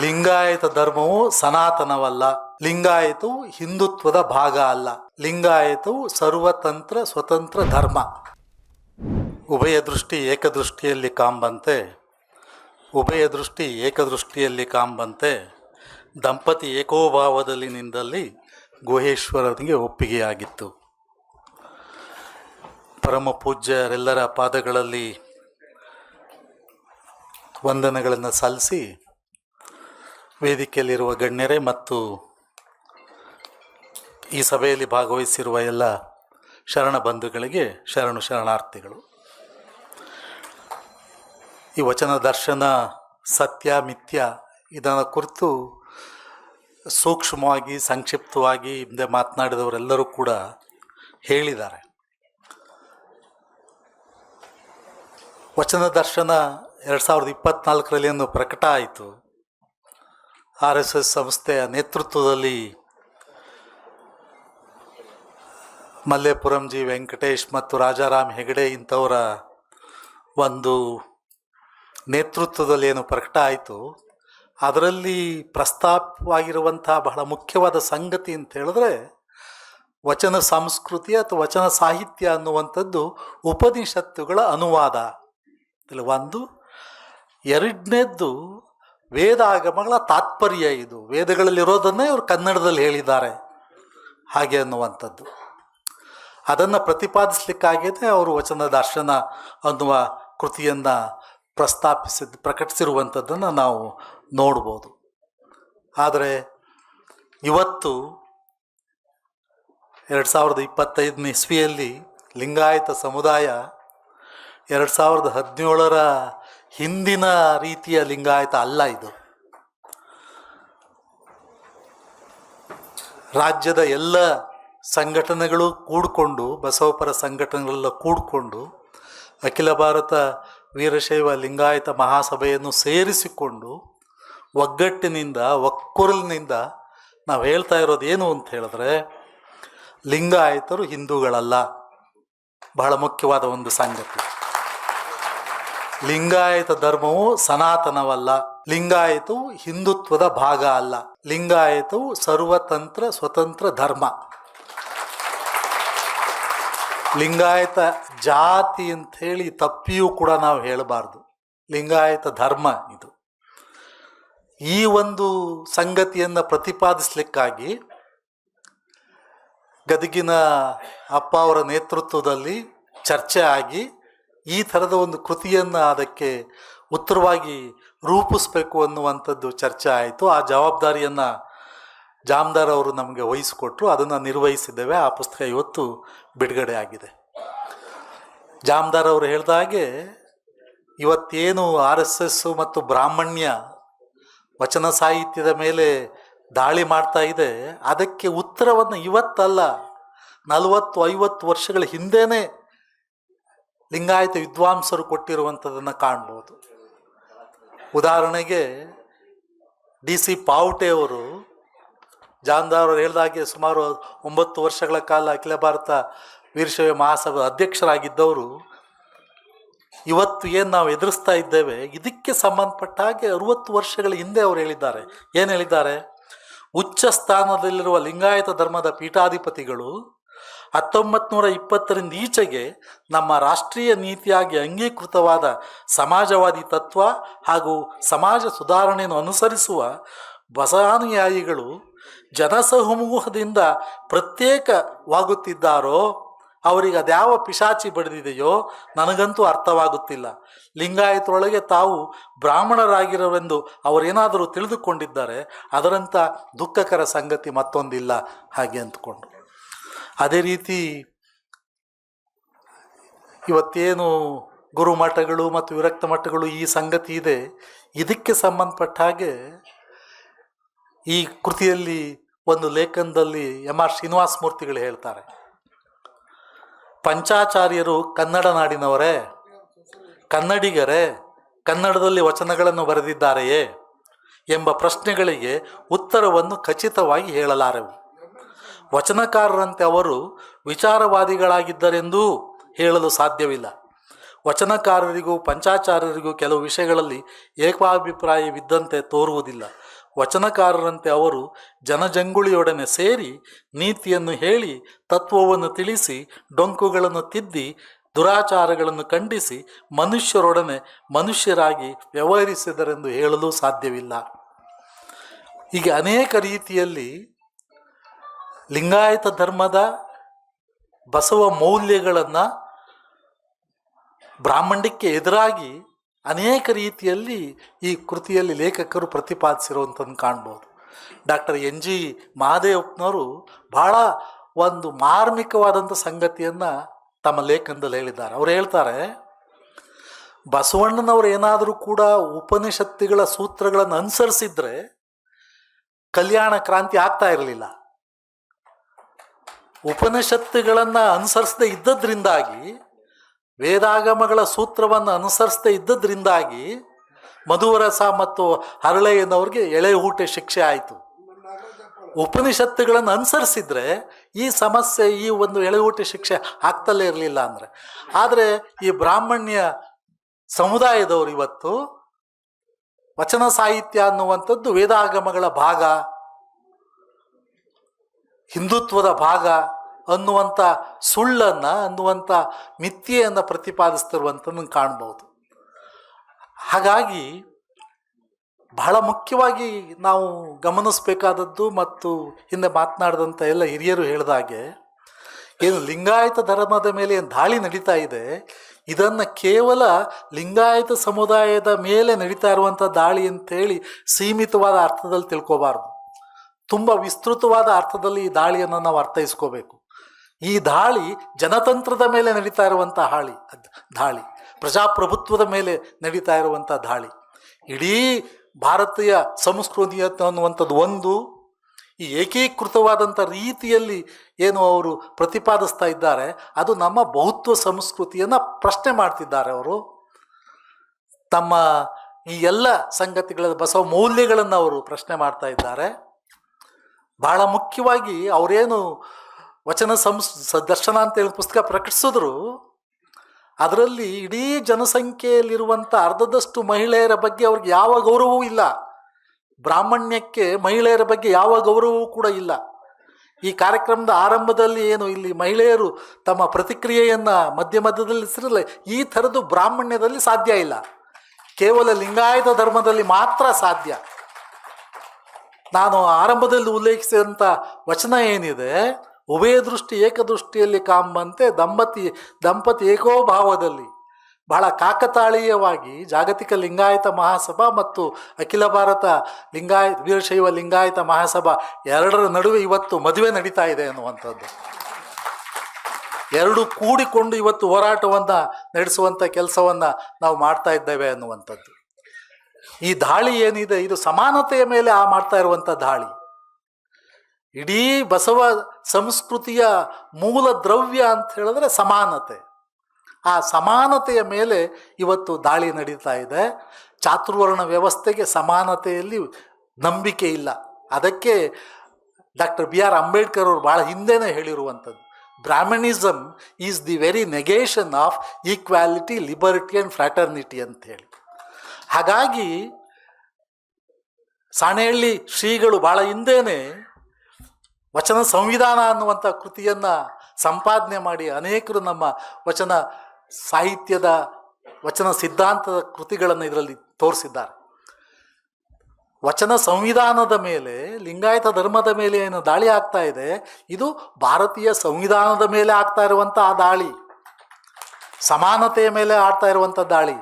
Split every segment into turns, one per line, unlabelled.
ಲಿಂಗಾಯತ ಧರ್ಮವು ಸನಾತನವಲ್ಲ. ಲಿಂಗಾಯತವು ಹಿಂದುತ್ವದ ಭಾಗ ಅಲ್ಲ. ಲಿಂಗಾಯತವು ಸರ್ವತಂತ್ರ, ಸ್ವತಂತ್ರ ಧರ್ಮ. ಉಭಯ ದೃಷ್ಟಿ ಏಕದೃಷ್ಟಿಯಲ್ಲಿ ಕಾಂಬಂತೆ. ಉಭಯ ದೃಷ್ಟಿ ಏಕದೃಷ್ಟಿಯಲ್ಲಿ ಕಾಂಬಂತೆ. ದಂಪತಿ ಏಕೋಭಾವದಲ್ಲಿ ನಿಂದಲ್ಲಿ ಗುಹೇಶ್ವರನಿಗೆ ಒಪ್ಪಿಗೆಯಾಗಿತ್ತು. ಪರಮ ಪೂಜ್ಯರೆಲ್ಲರ ಪಾದಗಳಲ್ಲಿ ವಂದನೆಗಳನ್ನು ಸಲ್ಲಿಸಿ ವೇದಿಕೆಯಲ್ಲಿರುವ ಗಣ್ಯರೇ ಮತ್ತು ಈ ಸಭೆಯಲ್ಲಿ ಭಾಗವಹಿಸಿರುವ ಎಲ್ಲ ಶರಣ ಬಂಧುಗಳಿಗೆ ಶರಣು ಶರಣಾರ್ಥಿಗಳು. ಈ ವಚನ ದರ್ಶನ, ಸತ್ಯ, ಮಿಥ್ಯ ಇದನ್ನು ಕುರಿತು ಸೂಕ್ಷ್ಮವಾಗಿ, ಸಂಕ್ಷಿಪ್ತವಾಗಿ ಹಿಂದೆ ಮಾತನಾಡಿದವರೆಲ್ಲರೂ ಕೂಡ ಹೇಳಿದ್ದಾರೆ. ವಚನ ದರ್ಶನ ಎರಡು ಸಾವಿರದ ಇಪ್ಪತ್ನಾಲ್ಕರಲ್ಲಿ ಒಂದು ಪ್ರಕಟ ಆಯಿತು. ಆರ್ ಎಸ್ ಎಸ್ ಸಂಸ್ಥೆಯ ನೇತೃತ್ವದಲ್ಲಿ ಮಲ್ಲೇಪುರಂ ಜಿ ವೆಂಕಟೇಶ್ ಮತ್ತು ರಾಜಾರಾಮ್ ಹೆಗಡೆ ಇಂಥವರ ಒಂದು ನೇತೃತ್ವದಲ್ಲಿ ಏನು ಪ್ರಕಟ ಆಯಿತು. ಅದರಲ್ಲಿ ಪ್ರಸ್ತಾಪವಾಗಿರುವಂಥ ಬಹಳ ಮುಖ್ಯವಾದ ಸಂಗತಿ ಅಂತ ಹೇಳಿದ್ರೆ ವಚನ ಸಂಸ್ಕೃತಿ ಅಥವಾ ವಚನ ಸಾಹಿತ್ಯ ಅನ್ನುವಂಥದ್ದು ಉಪನಿಷತ್ತುಗಳ ಅನುವಾದ. ಇಲ್ಲಿ ಒಂದು, ಎರಡನೇದ್ದು ವೇದಾಗಮಗಳ ತಾತ್ಪರ್ಯ ಇದು. ವೇದಗಳಲ್ಲಿರೋದನ್ನೇ ಇವರು ಕನ್ನಡದಲ್ಲಿ ಹೇಳಿದ್ದಾರೆ. ಹಾಗೆ ಅನ್ನುವಂಥದ್ದು. ಅದನ್ನು ಪ್ರತಿಪಾದಿಸಲಿಕ್ಕಾಗಿಯೇ ಅವರು ವಚನ ದರ್ಶನ ಅನ್ನುವ ಕೃತಿಯನ್ನು ಪ್ರಸ್ತಾಪಿಸಿದ, ಪ್ರಕಟಿಸಿರುವಂಥದ್ದನ್ನು ನಾವು ನೋಡ್ಬೋದು. ಆದರೆ ಇವತ್ತು ಎರಡು ಸಾವಿರದ ಇಪ್ಪತ್ತೈದನೇ ಇಸ್ವಿಯಲ್ಲಿ ಲಿಂಗಾಯತ ಸಮುದಾಯ ಎರಡು ಸಾವಿರದ ಹದಿನೇಳರ ಹಿಂದಿನ ರೀತಿಯ ಲಿಂಗಾಯತ ಅಲ್ಲ ಇದು. ರಾಜ್ಯದ ಎಲ್ಲ ಸಂಘಟನೆಗಳು ಕೂಡಿಕೊಂಡು, ಬಸವಪರ ಸಂಘಟನೆಗಳೆಲ್ಲ ಕೂಡಿಕೊಂಡು, ಅಖಿಲ ಭಾರತ ವೀರಶೈವ ಲಿಂಗಾಯತ ಮಹಾಸಭೆಯನ್ನು ಸೇರಿಸಿಕೊಂಡು, ಒಗ್ಗಟ್ಟಿನಿಂದ, ಒಕ್ಕುರಲಿನಿಂದ ನಾವು ಹೇಳ್ತಾ ಇರೋದು ಏನು ಅಂತ ಹೇಳಿದ್ರೆ, ಲಿಂಗಾಯತರು ಹಿಂದೂಗಳಲ್ಲ. ಬಹಳ ಮುಖ್ಯವಾದ ಒಂದು ಸಂಗತಿ ಲಿಂಗಾಯತ ಧರ್ಮವು ಸನಾತನವಲ್ಲ. ಲಿಂಗಾಯತವು ಹಿಂದುತ್ವದ ಭಾಗ ಅಲ್ಲ. ಲಿಂಗಾಯತವು ಸರ್ವತಂತ್ರ ಸ್ವತಂತ್ರ ಧರ್ಮ. ಲಿಂಗಾಯತ ಜಾತಿ ಅಂತ ಹೇಳಿ ತಪ್ಪಿಯೂ ಕೂಡ ನಾವು ಹೇಳಬಾರ್ದು. ಲಿಂಗಾಯತ ಧರ್ಮ ಇದು. ಈ ಒಂದು ಸಂಗತಿಯನ್ನು ಪ್ರತಿಪಾದಿಸಲಿಕ್ಕಾಗಿ ಗದಗಿನ ಅಪ್ಪ ಅವರ ನೇತೃತ್ವದಲ್ಲಿ ಚರ್ಚೆ ಆಗಿ ಈ ಥರದ ಒಂದು ಕೃತಿಯನ್ನು ಅದಕ್ಕೆ ಉತ್ತರವಾಗಿ ರೂಪಿಸ್ಬೇಕು ಅನ್ನುವಂಥದ್ದು ಚರ್ಚೆ ಆಯಿತು. ಆ ಜವಾಬ್ದಾರಿಯನ್ನು ಜಾಮ್ದಾರ್ ಅವರು ನಮಗೆ ವಹಿಸಿಕೊಟ್ರು. ಅದನ್ನು ನಿರ್ವಹಿಸಿದ್ದೇವೆ. ಆ ಪುಸ್ತಕ ಇವತ್ತು ಬಿಡುಗಡೆ ಆಗಿದೆ. ಜಾಮ್ದಾರ್ ಅವರು ಹೇಳಿದ ಹಾಗೆ, ಇವತ್ತೇನು ಆರ್ ಎಸ್ ಎಸ್ ಮತ್ತು ಬ್ರಾಹ್ಮಣ್ಯ ವಚನ ಸಾಹಿತ್ಯದ ಮೇಲೆ ದಾಳಿ ಮಾಡ್ತಾ ಇದೆ, ಅದಕ್ಕೆ ಉತ್ತರವನ್ನು ಇವತ್ತಲ್ಲ, ನಲವತ್ತು ಐವತ್ತು ವರ್ಷಗಳ ಹಿಂದೆನೇ ಲಿಂಗಾಯತ ವಿದ್ವಾಂಸರು ಕೊಟ್ಟಿರುವಂಥದ್ದನ್ನು ಕಾಣ್ಬೋದು. ಉದಾಹರಣೆಗೆ ಡಿ ಸಿ ಪಾವಟೆ ಅವರು ಜಾನ್ದಾರ್ ಅವರು ಹೇಳಿದಾಗೆ ಸುಮಾರು ಒಂಬತ್ತು ವರ್ಷಗಳ ಕಾಲ ಅಖಿಲ ಭಾರತ ವೀರಶೈವ ಮಹಾಸಭಾ ಅಧ್ಯಕ್ಷರಾಗಿದ್ದವರು, ಇವತ್ತು ಏನು ನಾವು ಎದುರಿಸ್ತಾ ಇದ್ದೇವೆ, ಇದಕ್ಕೆ ಸಂಬಂಧಪಟ್ಟ ಹಾಗೆ ಅರುವತ್ತು ವರ್ಷಗಳ ಹಿಂದೆ ಅವರು ಹೇಳಿದ್ದಾರೆ. ಏನು ಹೇಳಿದ್ದಾರೆ? ಉಚ್ಚ ಸ್ಥಾನದಲ್ಲಿರುವ ಲಿಂಗಾಯತ ಧರ್ಮದ ಪೀಠಾಧಿಪತಿಗಳು ಹತ್ತೊಂಬತ್ತು ನೂರ ಇಪ್ಪತ್ತರಿಂದ ಈಚೆಗೆ ನಮ್ಮ ರಾಷ್ಟ್ರೀಯ ನೀತಿಯಾಗಿ ಅಂಗೀಕೃತವಾದ ಸಮಾಜವಾದಿ ತತ್ವ ಹಾಗೂ ಸಮಾಜ ಸುಧಾರಣೆಯನ್ನು ಅನುಸರಿಸುವ ಬಸಾನುಯಾಯಿಗಳು ಜನಸಮೂಹದಿಂದ ಪ್ರತ್ಯೇಕವಾಗುತ್ತಿದ್ದಾರೋ, ಅವರಿಗೆ ಅದ್ಯಾವ ಪಿಶಾಚಿ ಬಡಿದಿದೆಯೋ ನನಗಂತೂ ಅರ್ಥವಾಗುತ್ತಿಲ್ಲ. ಲಿಂಗಾಯತರೊಳಗೆ ತಾವು ಬ್ರಾಹ್ಮಣರಾಗಿರೋರೆಂದು ಅವರೇನಾದರೂ ತಿಳಿದುಕೊಂಡಿದ್ದಾರೆ ಅದರಂಥ ದುಃಖಕರ ಸಂಗತಿ ಮತ್ತೊಂದಿಲ್ಲ. ಹಾಗೆ ಅಂದ್ಕೊಂಡು ಅದೇ ರೀತಿ ಇವತ್ತೇನು ಗುರುಮಠಗಳು ಮತ್ತು ವಿರಕ್ತ ಮಠಗಳು ಈ ಸಂಗತಿ ಇದೆ. ಇದಕ್ಕೆ ಸಂಬಂಧಪಟ್ಟ ಹಾಗೆ ಈ ಕೃತಿಯಲ್ಲಿ ಒಂದು ಲೇಖನದಲ್ಲಿ ಎಂ ಆರ್ ಶ್ರೀನಿವಾಸ ಮೂರ್ತಿಗಳು ಹೇಳ್ತಾರೆ. ಪಂಚಾಚಾರ್ಯರು ಕನ್ನಡ ನಾಡಿನವರೇ, ಕನ್ನಡಿಗರೇ, ಕನ್ನಡದಲ್ಲಿ ವಚನಗಳನ್ನು ಬರೆದಿದ್ದಾರೆಯೇ ಎಂಬ ಪ್ರಶ್ನೆಗಳಿಗೆ ಉತ್ತರವನ್ನು ಖಚಿತವಾಗಿ ಹೇಳಲಾರೆವು. ವಚನಕಾರರಂತೆ ಅವರು ವಿಚಾರವಾದಿಗಳಾಗಿದ್ದರೆಂದೂ ಹೇಳಲು ಸಾಧ್ಯವಿಲ್ಲ. ವಚನಕಾರರಿಗೂ ಪಂಚಾಚಾರ್ಯರಿಗೂ ಕೆಲವು ವಿಷಯಗಳಲ್ಲಿ ಏಕಾಭಿಪ್ರಾಯವಿದ್ದಂತೆ ತೋರುವುದಿಲ್ಲ. ವಚನಕಾರರಂತೆ ಅವರು ಜನಜಂಗುಳಿಯೊಡನೆ ಸೇರಿ ನೀತಿಯನ್ನು ಹೇಳಿ ತತ್ವವನ್ನು ತಿಳಿಸಿ ಡೊಂಕುಗಳನ್ನು ತಿದ್ದಿ ದುರಾಚಾರಗಳನ್ನು ಖಂಡಿಸಿ ಮನುಷ್ಯರೊಡನೆ ಮನುಷ್ಯರಾಗಿ ವ್ಯವಹರಿಸಿದರೆಂದು ಹೇಳಲು ಸಾಧ್ಯವಿಲ್ಲ. ಹೀಗೆ ಅನೇಕ ರೀತಿಯಲ್ಲಿ ಲಿಂಗಾಯತ ಧರ್ಮದ ಬಸವ ಮೌಲ್ಯಗಳನ್ನು ಬ್ರಾಹ್ಮಣ್ಯಕ್ಕೆ ಎದುರಾಗಿ ಅನೇಕ ರೀತಿಯಲ್ಲಿ ಈ ಕೃತಿಯಲ್ಲಿ ಲೇಖಕರು ಪ್ರತಿಪಾದಿಸಿರುವಂಥದ್ದು ಕಾಣ್ಬೋದು. ಡಾಕ್ಟರ್ ಎನ್ ಜಿ ಮಹಾದೇವಪ್ಪನವರು ಬಹಳ ಒಂದು ಮಾರ್ಮಿಕವಾದಂಥ ಸಂಗತಿಯನ್ನು ತಮ್ಮ ಲೇಖನದಲ್ಲಿ ಹೇಳಿದ್ದಾರೆ. ಅವ್ರು ಹೇಳ್ತಾರೆ, ಬಸವಣ್ಣನವರು ಏನಾದರೂ ಕೂಡ ಉಪನಿಷತ್ತುಗಳ ಸೂತ್ರಗಳನ್ನು ಅನುಸರಿಸಿದ್ರೆ ಕಲ್ಯಾಣ ಕ್ರಾಂತಿ ಆಗ್ತಾ ಇರಲಿಲ್ಲ. ಉಪನಿಷತ್ತುಗಳನ್ನು ಅನುಸರಿಸದೇ ಇದ್ದದ್ರಿಂದಾಗಿ, ವೇದಾಗಮಗಳ ಸೂತ್ರವನ್ನು ಅನುಸರಿಸದೇ ಇದ್ದದ್ರಿಂದಾಗಿ ಮಧುವರಸ ಮತ್ತು ಹರಳೆಯನವ್ರಿಗೆ ಎಳೆ ಊಟ ಶಿಕ್ಷೆ ಆಯಿತು. ಉಪನಿಷತ್ತುಗಳನ್ನು ಅನುಸರಿಸಿದ್ರೆ ಈ ಸಮಸ್ಯೆ, ಈ ಒಂದು ಎಳೆ ಊಟ ಶಿಕ್ಷೆ ಆಗ್ತಲೇ ಇರಲಿಲ್ಲ ಅಂದರೆ. ಆದರೆ ಈ ಬ್ರಾಹ್ಮಣ್ಯ ಸಮುದಾಯದವರು ಇವತ್ತು ವಚನ ಸಾಹಿತ್ಯ ಅನ್ನುವಂಥದ್ದು ವೇದಾಗಮಗಳ ಭಾಗ, ಹಿಂದುತ್ವದ ಭಾಗ. ಅನ್ನುವಂಥ ಸುಳ್ಳನ್ನು, ಅನ್ನುವಂಥ ಮಿಥ್ಯೆಯನ್ನು ಪ್ರತಿಪಾದಿಸ್ತಿರುವಂಥದ್ದನ್ನು ಕಾಣ್ಬೋದು. ಹಾಗಾಗಿ ಬಹಳ ಮುಖ್ಯವಾಗಿ ನಾವು ಗಮನಿಸಬೇಕಾದದ್ದು ಮತ್ತು ಹಿಂದೆ ಮಾತನಾಡಿದಂಥ ಎಲ್ಲ ಹಿರಿಯರು ಹೇಳಿದಾಗೆ ಏನು ಲಿಂಗಾಯತ ಧರ್ಮದ ಮೇಲೆ ಏನು ದಾಳಿ ನಡೀತಾ ಇದೆ, ಇದನ್ನು ಕೇವಲ ಲಿಂಗಾಯತ ಸಮುದಾಯದ ಮೇಲೆ ನಡೀತಾ ಇರುವಂಥ ದಾಳಿ ಅಂತೇಳಿ ಸೀಮಿತವಾದ ಅರ್ಥದಲ್ಲಿ ತಿಳ್ಕೋಬಾರ್ದು. ತುಂಬ ವಿಸ್ತೃತವಾದ ಅರ್ಥದಲ್ಲಿ ಈ ದಾಳಿಯನ್ನು ನಾವು ಅರ್ಥೈಸ್ಕೋಬೇಕು. ಈ ದಾಳಿ ಜನತಂತ್ರದ ಮೇಲೆ ನಡೀತಾ ಇರುವಂಥ ಹಾಳಿ, ದಾಳಿ, ಪ್ರಜಾಪ್ರಭುತ್ವದ ಮೇಲೆ ನಡೀತಾ ಇರುವಂಥ ದಾಳಿ. ಇಡೀ ಭಾರತೀಯ ಸಂಸ್ಕೃತಿಯ ಅನ್ನುವಂಥದ್ದು ಒಂದು, ಈ ಏಕೀಕೃತವಾದಂಥ ರೀತಿಯಲ್ಲಿ ಏನು ಅವರು ಪ್ರತಿಪಾದಿಸ್ತಾ ಇದ್ದಾರೆ, ಅದು ನಮ್ಮ ಬಹುತ್ವ ಸಂಸ್ಕೃತಿಯನ್ನು ಪ್ರಶ್ನೆ ಮಾಡ್ತಿದ್ದಾರೆ ಅವರು. ತಮ್ಮ ಈ ಎಲ್ಲ ಸಂಗತಿಗಳ ಬಸವ ಮೌಲ್ಯಗಳನ್ನು ಅವರು ಪ್ರಶ್ನೆ ಮಾಡ್ತಾ ಇದ್ದಾರೆ. ಬಹಳ ಮುಖ್ಯವಾಗಿ ಅವರೇನು ವಚನ ಸಂಸ್ ದರ್ಶನ ಅಂತ ಹೇಳಿ ಪುಸ್ತಕ ಪ್ರಕಟಿಸಿದ್ರು. ಅದರಲ್ಲಿ ಇಡೀ ಜನಸಂಖ್ಯೆಯಲ್ಲಿರುವಂಥ ಅರ್ಧದಷ್ಟು ಮಹಿಳೆಯರ ಬಗ್ಗೆ ಅವ್ರಿಗೆ ಯಾವ ಗೌರವವೂ ಇಲ್ಲ. ಬ್ರಾಹ್ಮಣ್ಯಕ್ಕೆ ಮಹಿಳೆಯರ ಬಗ್ಗೆ ಯಾವ ಗೌರವವೂ ಕೂಡ ಇಲ್ಲ. ಈ ಕಾರ್ಯಕ್ರಮದ ಆರಂಭದಲ್ಲಿ ಏನು ಇಲ್ಲಿ ಮಹಿಳೆಯರು ತಮ್ಮ ಪ್ರತಿಕ್ರಿಯೆಯನ್ನು ಮಧ್ಯ ಮಧ್ಯದಲ್ಲಿ ಸಿರಲ್ಲ ಈ ಥರದ್ದು ಬ್ರಾಹ್ಮಣ್ಯದಲ್ಲಿ ಸಾಧ್ಯ ಇಲ್ಲ. ಕೇವಲ ಲಿಂಗಾಯತ ಧರ್ಮದಲ್ಲಿ ಮಾತ್ರ ಸಾಧ್ಯ. ನಾನು ಆರಂಭದಲ್ಲಿ ಉಲ್ಲೇಖಿಸಿದಂಥ ವಚನ ಏನಿದೆ ಉಭಯ ದೃಷ್ಟಿ ಏಕದೃಷ್ಟಿಯಲ್ಲಿ ಕಾಂಬಂತೆ ದಂಪತಿ ದಂಪತಿ ಏಕೋಭಾವದಲ್ಲಿ. ಬಹಳ ಕಾಕತಾಳೀಯವಾಗಿ ಜಾಗತಿಕ ಲಿಂಗಾಯತ ಮಹಾಸಭಾ ಮತ್ತು ಅಖಿಲ ಭಾರತ ಲಿಂಗಾಯ, ವೀರಶೈವ ಲಿಂಗಾಯತ ಮಹಾಸಭಾ ಎರಡರ ನಡುವೆ ಇವತ್ತು ಮದುವೆ ನಡೀತಾ ಇದೆ ಅನ್ನುವಂಥದ್ದು ಎರಡು ಕೂಡಿಕೊಂಡು ಇವತ್ತು ಹೋರಾಟವನ್ನು ನಡೆಸುವಂಥ ಕೆಲಸವನ್ನು ನಾವು ಮಾಡ್ತಾ ಇದ್ದೇವೆ ಅನ್ನುವಂಥದ್ದು ಈ ದಾಳಿ ಏನಿದೆ, ಇದು ಸಮಾನತೆಯ ಮೇಲೆ ಆ ಮಾಡ್ತಾ ಇರುವಂಥ ದಾಳಿ. ಇಡೀ ಬಸವ ಸಂಸ್ಕೃತಿಯ ಮೂಲ ದ್ರವ್ಯ ಅಂತ ಹೇಳಿದ್ರೆ ಸಮಾನತೆ. ಆ ಸಮಾನತೆಯ ಮೇಲೆ ಇವತ್ತು ದಾಳಿ ನಡೀತಾ ಇದೆ. ಚಾತುರ್ವರ್ಣ ವ್ಯವಸ್ಥೆಗೆ ಸಮಾನತೆಯಲ್ಲಿ ನಂಬಿಕೆ ಇಲ್ಲ. ಅದಕ್ಕೆ ಡಾಕ್ಟರ್ ಬಿ ಆರ್ ಅಂಬೇಡ್ಕರ್ ಅವರು ಭಾಳ ಹಿಂದೆನೇ ಹೇಳಿರುವಂಥದ್ದು. Brahminism is the very negation of equality, liberty and fraternity ಅಂತ ಹೇಳಿ. ಹಾಗಾಗಿ, ಸಾಣೆಹಳ್ಳಿ ಶ್ರೀಗಳು ಭಾಳ ಹಿಂದೆನೇ ವಚನ ಸಂವಿಧಾನ ಅನ್ನುವಂಥ ಕೃತಿಯನ್ನು ಸಂಪಾದನೆ ಮಾಡಿ ಅನೇಕರು ನಮ್ಮ ವಚನ ಸಾಹಿತ್ಯದ ವಚನ ಸಿದ್ಧಾಂತದ ಕೃತಿಗಳನ್ನು ಇದರಲ್ಲಿ ತೋರಿಸಿದ್ದಾರೆ. ವಚನ ಸಂವಿಧಾನದ ಮೇಲೆ, ಲಿಂಗಾಯತ ಧರ್ಮದ ಮೇಲೆ ಏನು ದಾಳಿ ಆಗ್ತಾ ಇದೆ. ಇದು ಭಾರತೀಯ ಸಂವಿಧಾನದ ಮೇಲೆ ಆಗ್ತಾ ಇರುವಂಥ ಆ ದಾಳಿ. ಸಮಾನತೆಯ ಮೇಲೆ ಆಡ್ತಾ ಇರುವಂಥ ದಾಳಿ.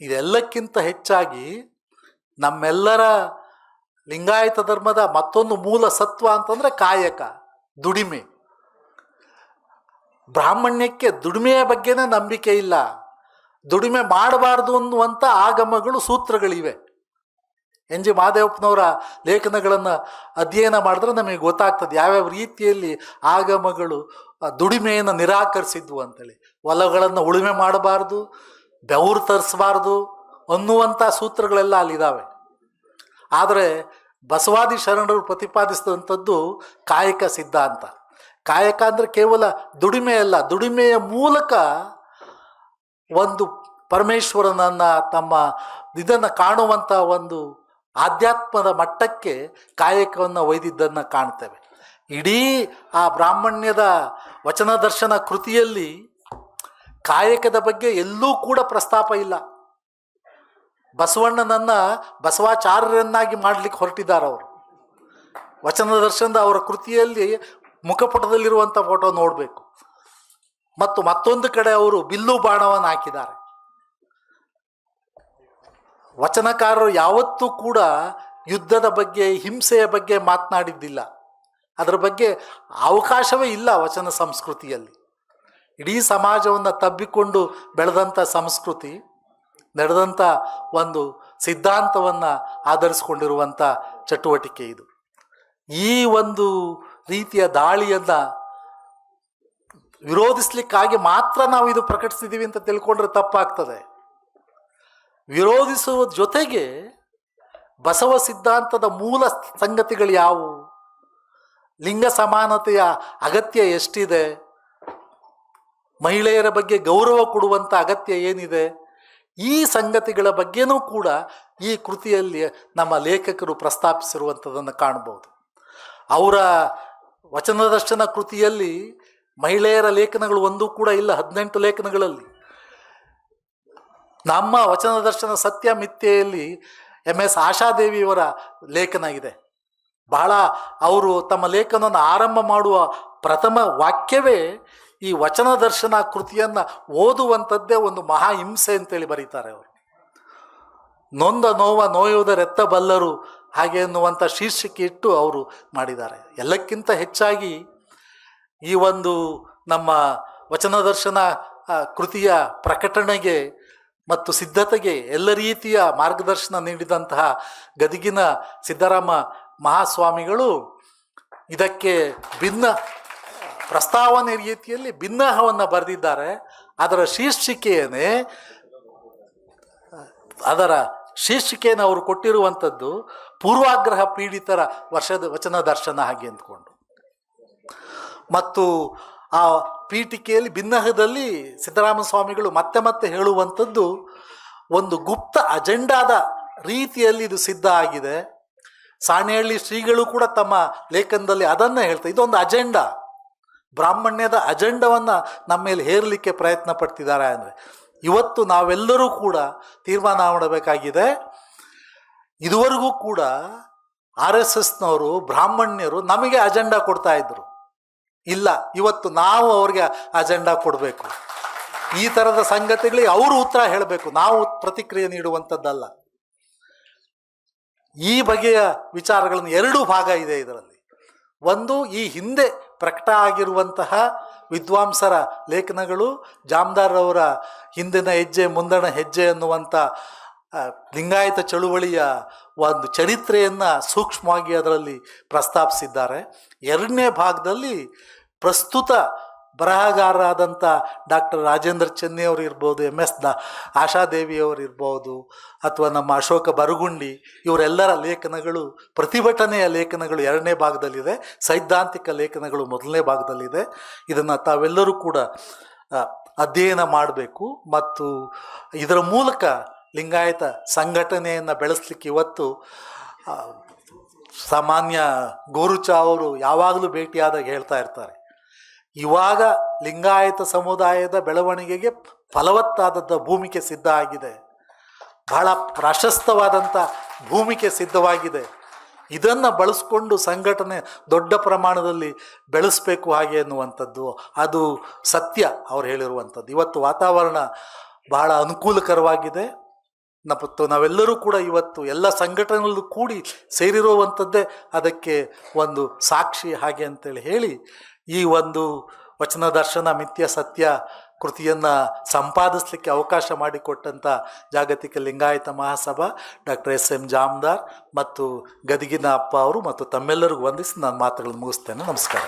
ಇದೆಲ್ಲಕ್ಕಿಂತ ಹೆಚ್ಚಾಗಿ ನಮ್ಮೆಲ್ಲರ ಲಿಂಗಾಯತ ಧರ್ಮದ ಮತ್ತೊಂದು ಮೂಲ ಸತ್ವ ಅಂತಂದರೆ ಕಾಯಕ, ದುಡಿಮೆ. ಬ್ರಾಹ್ಮಣ್ಯಕ್ಕೆ ದುಡಿಮೆಯ ಬಗ್ಗೆನೇ ನಂಬಿಕೆ ಇಲ್ಲ. ದುಡಿಮೆ ಮಾಡಬಾರ್ದು ಅನ್ನುವಂಥ ಆಗಮಗಳು ಸೂತ್ರಗಳಿವೆ. ಎನ್ ಜಿ ಮಹಾದೇವಪ್ಪನವರ ಲೇಖನಗಳನ್ನು ಅಧ್ಯಯನ ಮಾಡಿದ್ರೆ ನಮಗೆ ಗೊತ್ತಾಗ್ತದೆ ಯಾವ್ಯಾವ ರೀತಿಯಲ್ಲಿ ಆಗಮಗಳು ದುಡಿಮೆಯನ್ನು ನಿರಾಕರಿಸಿದ್ವು ಅಂತೇಳಿ. ಹೊಲಗಳನ್ನು ಉಳುಮೆ ಮಾಡಬಾರ್ದು, ಬೆವರು ತರಿಸಬಾರ್ದು ಅನ್ನುವಂಥ ಸೂತ್ರಗಳೆಲ್ಲ ಅಲ್ಲಿದ್ದಾವೆ ಆದರೆ ಬಸವಾದಿ ಶರಣರು ಪ್ರತಿಪಾದಿಸಿದಂಥದ್ದು ಕಾಯಕ ಸಿದ್ಧಾಂತ ಕಾಯಕ ಅಂದರೆ ಕೇವಲ ದುಡಿಮೆ ಅಲ್ಲ, ದುಡಿಮೆಯ ಮೂಲಕ ಒಂದು ಪರಮೇಶ್ವರನನ್ನು ತಮ್ಮ ಇದನ್ನು ಕಾಣುವಂಥ ಒಂದು ಆಧ್ಯಾತ್ಮದ ಮಟ್ಟಕ್ಕೆ ಕಾಯಕವನ್ನು ಒಯ್ದಿದ್ದನ್ನು ಕಾಣ್ತೇವೆ. ಇಡೀ ಆ ಬ್ರಾಹ್ಮಣ್ಯದ ವಚನ ದರ್ಶನ ಕೃತಿಯಲ್ಲಿ ಕಾಯಕದ ಬಗ್ಗೆ ಎಲ್ಲೂ ಕೂಡ ಪ್ರಸ್ತಾಪ ಇಲ್ಲ. ಬಸವಣ್ಣನನ್ನ ಬಸವಾಚಾರ್ಯರನ್ನಾಗಿ ಮಾಡಲಿಕ್ಕೆ ಹೊರಟಿದ್ದಾರೆ ಅವರು. ವಚನ ದರ್ಶನದ ಅವರ ಕೃತಿಯಲ್ಲಿ ಮುಖಪುಟದಲ್ಲಿರುವಂಥ ಫೋಟೋ ನೋಡಬೇಕು. ಮತ್ತು ಮತ್ತೊಂದು ಕಡೆ ಅವರು ಬಿಲ್ಲು ಬಾಣವನ್ನು ಹಾಕಿದ್ದಾರೆ. ವಚನಕಾರರು ಯಾವತ್ತೂ ಕೂಡ ಯುದ್ಧದ ಬಗ್ಗೆ, ಹಿಂಸೆಯ ಬಗ್ಗೆ ಮಾತನಾಡಿದ್ದಿಲ್ಲ. ಅದರ ಬಗ್ಗೆ ಅವಕಾಶವೇ ಇಲ್ಲ ವಚನ ಸಂಸ್ಕೃತಿಯಲ್ಲಿ. ಇಡೀ ಸಮಾಜವನ್ನು ತಬ್ಬಿಕೊಂಡು ಬೆಳೆದಂಥ ಸಂಸ್ಕೃತಿ. ನಡೆದಂಥ ಒಂದು ಸಿದ್ಧಾಂತವನ್ನು ಆಧರಿಸಿಕೊಂಡಿರುವಂಥ ಚಟುವಟಿಕೆ ಇದು. ಈ ಒಂದು ರೀತಿಯ ದಾಳಿಯನ್ನು ವಿರೋಧಿಸ್ಲಿಕ್ಕಾಗಿ ಮಾತ್ರ ನಾವು ಇದು ಪ್ರಕಟಿಸಿದ್ದೀವಿ ಅಂತ ತಿಳ್ಕೊಂಡ್ರೆ ತಪ್ಪಾಗ್ತದೆ. ವಿರೋಧಿಸುವ ಜೊತೆಗೆ ಬಸವ ಸಿದ್ಧಾಂತದ ಮೂಲ ಸಂಗತಿಗಳು ಯಾವುವು? ಲಿಂಗ ಸಮಾನತೆಯ ಅಗತ್ಯ ಎಷ್ಟಿದೆ? ಮಹಿಳೆಯರ ಬಗ್ಗೆ ಗೌರವ ಕೊಡುವಂಥ ಅಗತ್ಯ ಏನಿದೆ? ಈ ಸಂಗತಿಗಳ ಬಗ್ಗೆನೂ ಕೂಡ ಈ ಕೃತಿಯಲ್ಲಿ ನಮ್ಮ ಲೇಖಕರು ಪ್ರಸ್ತಾಪಿಸಿರುವಂಥದ್ದನ್ನು ಕಾಣಬಹುದು. ಅವರ ವಚನದರ್ಶನ ಕೃತಿಯಲ್ಲಿ ಮಹಿಳೆಯರ ಲೇಖನಗಳು ಒಂದೂ ಕೂಡ ಇಲ್ಲ, ಹದಿನೆಂಟು ಲೇಖನಗಳಲ್ಲಿ. ನಮ್ಮ ವಚನ ದರ್ಶನ ಸತ್ಯ ಮಿಥ್ಯೆಯಲ್ಲಿ ಎಂ ಎಸ್ ಆಶಾದೇವಿಯವರ ಲೇಖನ ಇದೆ. ಬಹಳ ಅವರು ತಮ್ಮ ಲೇಖನವನ್ನು ಆರಂಭ ಮಾಡುವ ಪ್ರಥಮ ವಾಕ್ಯವೇ ಈ ವಚನ ದರ್ಶನ ಕೃತಿಯನ್ನು ಓದುವಂಥದ್ದೇ ಒಂದು ಮಹಾ ಹಿಂಸೆ ಅಂತೇಳಿ ಬರೀತಾರೆ ಅವರು. ನೊಂದ ನೋವ ನೋಯುವುದರೆತ್ತ ಬಲ್ಲರು ಹಾಗೆ ಎನ್ನುವಂಥ ಶೀರ್ಷಿಕೆ ಇಟ್ಟು ಅವರು ಮಾಡಿದ್ದಾರೆ. ಎಲ್ಲಕ್ಕಿಂತ ಹೆಚ್ಚಾಗಿ ಈ ಒಂದು ನಮ್ಮ ವಚನ ದರ್ಶನ ಕೃತಿಯ ಪ್ರಕಟಣೆಗೆ ಮತ್ತು ಸಿದ್ಧತೆಗೆ ಎಲ್ಲ ರೀತಿಯ ಮಾರ್ಗದರ್ಶನ ನೀಡಿದಂತಹ ಗದಗಿನ ಸಿದ್ದರಾಮ ಮಹಾಸ್ವಾಮಿಗಳು ಇದಕ್ಕೆ ಭಿನ್ನ ಪ್ರಸ್ತಾವನೆ ರೀತಿಯಲ್ಲಿ ಭಿನ್ನಹವನ್ನು ಬರೆದಿದ್ದಾರೆ. ಅದರ ಶೀರ್ಷಿಕೆಯೇ ಅದರ ಶೀರ್ಷಿಕೆಯನ್ನು ಅವರು ಕೊಟ್ಟಿರುವಂಥದ್ದು ಪೂರ್ವಾಗ್ರಹ ಪೀಡಿತರ ವರ್ಷದ ವಚನ ದರ್ಶನ ಹಾಗೆ ಅಂದ್ಕೊಂಡು. ಮತ್ತು ಆ ಪೀಠಿಕೆಯಲ್ಲಿ ಭಿನ್ನಹದಲ್ಲಿ ಸಿದ್ದರಾಮ ಸ್ವಾಮಿಗಳು ಮತ್ತೆ ಮತ್ತೆ ಹೇಳುವಂಥದ್ದು ಒಂದು ಗುಪ್ತ ಅಜೆಂಡಾದ ರೀತಿಯಲ್ಲಿ ಇದು ಸಿದ್ಧ ಆಗಿದೆ. ಸಾಣೆಹಳ್ಳಿ ಶ್ರೀಗಳು ಕೂಡ ತಮ್ಮ ಲೇಖನದಲ್ಲಿ ಅದನ್ನು ಹೇಳ್ತಾರೆ ಇದೊಂದು ಅಜೆಂಡಾ. ಬ್ರಾಹ್ಮಣ್ಯದ ಅಜೆಂಡವನ್ನು ನಮ್ಮ ಮೇಲೆ ಹೇರಲಿಕ್ಕೆ ಪ್ರಯತ್ನ ಪಡ್ತಿದ್ದಾರೆ ಅಂದರೆ ಇವತ್ತು ನಾವೆಲ್ಲರೂ ಕೂಡ ತೀರ್ಮಾನ ಮಾಡಬೇಕಾಗಿದೆ. ಇದುವರೆಗೂ ಕೂಡ ಆರ್ ಎಸ್ ಎಸ್ನವರು, ಬ್ರಾಹ್ಮಣ್ಯರು ನಮಗೆ ಅಜೆಂಡಾ ಕೊಡ್ತಾ ಇದ್ರು. ಇಲ್ಲ, ಇವತ್ತು ನಾವು ಅವ್ರಿಗೆ ಅಜೆಂಡಾ ಕೊಡಬೇಕು. ಈ ಥರದ ಸಂಗತಿಗಳಿಗೆ ಅವರು ಉತ್ತರ ಹೇಳಬೇಕು, ನಾವು ಪ್ರತಿಕ್ರಿಯೆ ನೀಡುವಂಥದ್ದಲ್ಲ. ಈ ಬಗೆಯ ವಿಚಾರಗಳನ್ನು ಎರಡು ಭಾಗ ಇದೆ ಇದರಲ್ಲಿ. ಒಂದು, ಈ ಹಿಂದೆ ಪ್ರಕಟ ಆಗಿರುವಂತಹ ವಿದ್ವಾಂಸರ ಲೇಖನಗಳು ಜಾಮದಾರವರ ಹಿಂದಿನ ಹೆಜ್ಜೆ, ಮುಂದಣ ಹೆಜ್ಜೆ ಅನ್ನುವಂಥ ಲಿಂಗಾಯತ ಚಳುವಳಿಯ ಒಂದು ಚರಿತ್ರೆಯನ್ನು ಸೂಕ್ಷ್ಮವಾಗಿ ಅದರಲ್ಲಿ ಪ್ರಸ್ತಾಪಿಸಿದ್ದಾರೆ. ಎರಡನೇ ಭಾಗದಲ್ಲಿ ಪ್ರಸ್ತುತ ಬರಹಗಾರರಾದಂಥ ಡಾಕ್ಟರ್ ರಾಜೇಂದ್ರ ಚೆನ್ನಿ ಅವರು ಇರ್ಬೋದು ಎಂ ಎಸ್ ದ ಆಶಾದೇವಿಯವರು ಇರ್ಬೋದು, ಅಥವಾ ನಮ್ಮ ಅಶೋಕ ಬರಗುಂಡಿ, ಇವರೆಲ್ಲರ ಲೇಖನಗಳು, ಪ್ರತಿಭಟನೆಯ ಲೇಖನಗಳು ಎರಡನೇ ಭಾಗದಲ್ಲಿದೆ, ಸೈದ್ಧಾಂತಿಕ ಲೇಖನಗಳು ಮೊದಲನೇ ಭಾಗದಲ್ಲಿದೆ. ಇದನ್ನು ತಾವೆಲ್ಲರೂ ಕೂಡ ಅಧ್ಯಯನ ಮಾಡಬೇಕು. ಮತ್ತು ಇದರ ಮೂಲಕ ಲಿಂಗಾಯತ ಸಂಘಟನೆಯನ್ನು ಬೆಳೆಸಲಿಕ್ಕೆ ಇವತ್ತು ಸಾಮಾನ್ಯ ಗೋರುಚಾ ಅವರು ಯಾವಾಗಲೂ ಭೇಟಿಯಾದಾಗ ಹೇಳ್ತಾ ಇರ್ತಾರೆ. ಇವಾಗ ಲಿಂಗಾಯತ ಸಮುದಾಯದ ಬೆಳವಣಿಗೆಗೆ ಫಲವತ್ತಾದದ್ದ ಭೂಮಿಕೆ ಸಿದ್ಧ ಆಗಿದೆ. ಬಹಳ ಪ್ರಾಶಸ್ತವಾದಂಥ ಭೂಮಿಕೆ ಸಿದ್ಧವಾಗಿದೆ. ಇದನ್ನು ಬಳಸ್ಕೊಂಡು ಸಂಘಟನೆ ದೊಡ್ಡ ಪ್ರಮಾಣದಲ್ಲಿ ಬೆಳೆಸಬೇಕು ಹಾಗೆ ಅನ್ನುವಂಥದ್ದು ಅದು ಸತ್ಯ ಅವ್ರು ಹೇಳಿರುವಂಥದ್ದು. ಇವತ್ತು ವಾತಾವರಣ ಬಹಳ ಅನುಕೂಲಕರವಾಗಿದೆ. ಮತ್ತು ನಾವೆಲ್ಲರೂ ಕೂಡ ಇವತ್ತು ಎಲ್ಲ ಸಂಘಟನೆಗಳು ಕೂಡಿ ಸೇರಿರುವಂಥದ್ದೇ ಅದಕ್ಕೆ ಒಂದು ಸಾಕ್ಷಿ ಹಾಗೆ ಅಂತೇಳಿ ಹೇಳಿ ಈ ಒಂದು ವಚನ ದರ್ಶನ ಮಿಥ್ಯ ಸತ್ಯ ಕೃತಿಯನ್ನು ಸಂಪಾದಿಸಲಿಕ್ಕೆ ಅವಕಾಶ ಮಾಡಿಕೊಟ್ಟಂಥ ಜಾಗತಿಕ Lingayat Mahasabha doctor S M Jamdar ಮತ್ತು ಗದಗಿನ ಅಪ್ಪ ಅವರು ಮತ್ತು ತಮ್ಮೆಲ್ಲರಿಗೂ ವಂದಿಸಿ ನಾನು ಮಾತುಗಳನ್ನು ಮುಗಿಸ್ತೇನೆ. ನಮಸ್ಕಾರ.